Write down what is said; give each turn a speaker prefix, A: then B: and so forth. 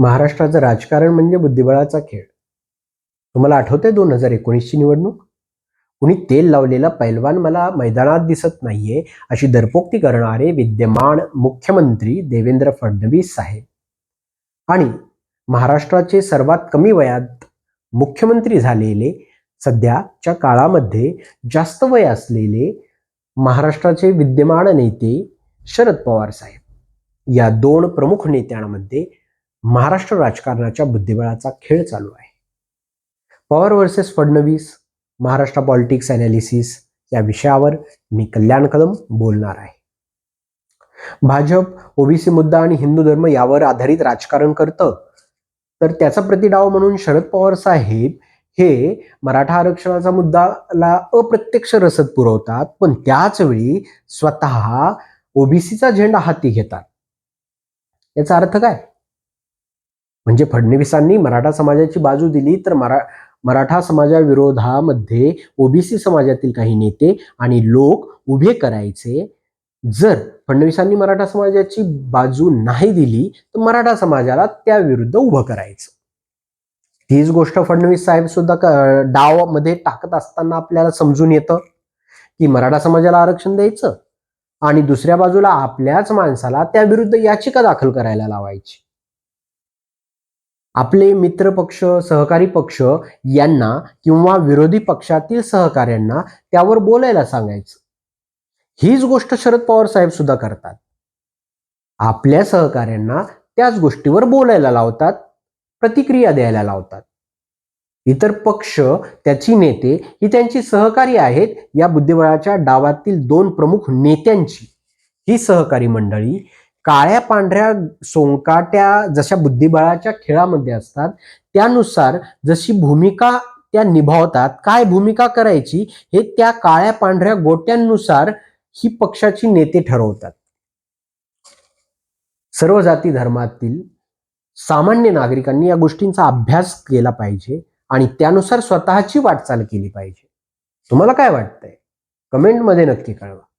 A: महाराष्ट्राचं राजकारण म्हणजे बुद्धिबळाचा खेळ. तुम्हाला आठवते दोन हजार एकोणीसची निवडणूक? कुणी तेल लावलेला पैलवान मला मैदानात दिसत नाहीये अशी दरपोक्ती करणारे विद्यमान मुख्यमंत्री देवेंद्र फडणवीस साहेब. आणि महाराष्ट्राचे सर्वात कमी वयात मुख्यमंत्री झालेले सध्याच्या काळामध्ये जास्त वय असलेले महाराष्ट्राचे विद्यमान नेते शरद पवार साहेब. या दोन प्रमुख नेत्यांमध्ये महाराष्ट्र राजकारणाच्या बुद्धिबळाचा खेळ चालू आहे. Pawar versus Fadnavis Maharashtra politics analysis या विषयावर मी कल्याण कदम बोलणार आहे. भाजप ओबीसी मुद्दा आणि हिंदू धर्म यावर आधारित राजकारण करतं. तर त्याचा प्रतिडाव म्हणून शरद पवार साहेब हे मराठा आरक्षणाचा मुद्दाला अप्रत्यक्ष रसद पुरवतात पण त्याच वेळी स्वतः ओबीसीचा झेंडा हाती घेतात. याचा अर्थ काय? म्हणजे फडणवीसांनी मराठा समाजाची बाजू दिली तर मरा मराठा समाजाविरोधामध्ये ओबीसी समाजातील काही नेते आणि लोक उभे करायचे. जर फडणवीसांनी मराठा समाजाची बाजू नाही दिली तर मराठा समाजाला त्याविरुद्ध उभं करायचं. तीच गोष्ट फडणवीस साहेब सुद्धा क- डावमध्ये टाकत असताना आपल्याला समजून येतं की मराठा समाजाला आरक्षण द्यायचं आणि दुसऱ्या बाजूला आपल्याच माणसाला त्याविरुद्ध याचिका दाखल करायला लावायची. आपले मित्रपक्ष सहकारी पक्ष यांना किंवा विरोधी पक्षातील सहकाऱ्यांना त्यावर बोलायला सांगायचं. हीच गोष्ट शरद पवार साहेब सुद्धा करतात. आपल्या सहकाऱ्यांना त्याच गोष्टीवर बोलायला लावतात प्रतिक्रिया द्यायला लावतात. इतर पक्ष त्याची नेते ही त्यांची सहकारी आहेत या बुद्धिबळाच्या डावातील दोन प्रमुख नेत्यांची. ही सहकारी मंडळी काळ्या पांढऱ्या सोंकाट्या जशा बुद्धिबळाच्या खेळामध्ये असतात त्यानुसार जशी भूमिका त्या निभावतात काय भूमिका करायची हे त्या काळ्या पांढऱ्या गोट्यांनुसार ही पक्षाची नेते ठरवतात. सर्व जाती धर्मातील सामान्य नागरिकांनी या गोष्टींचा अभ्यास केला पाहिजे आणि त्यानुसार स्वतःची वाटचाल केली पाहिजे. तुम्हाला काय वाटतंय? कमेंटमध्ये नक्की कळवा.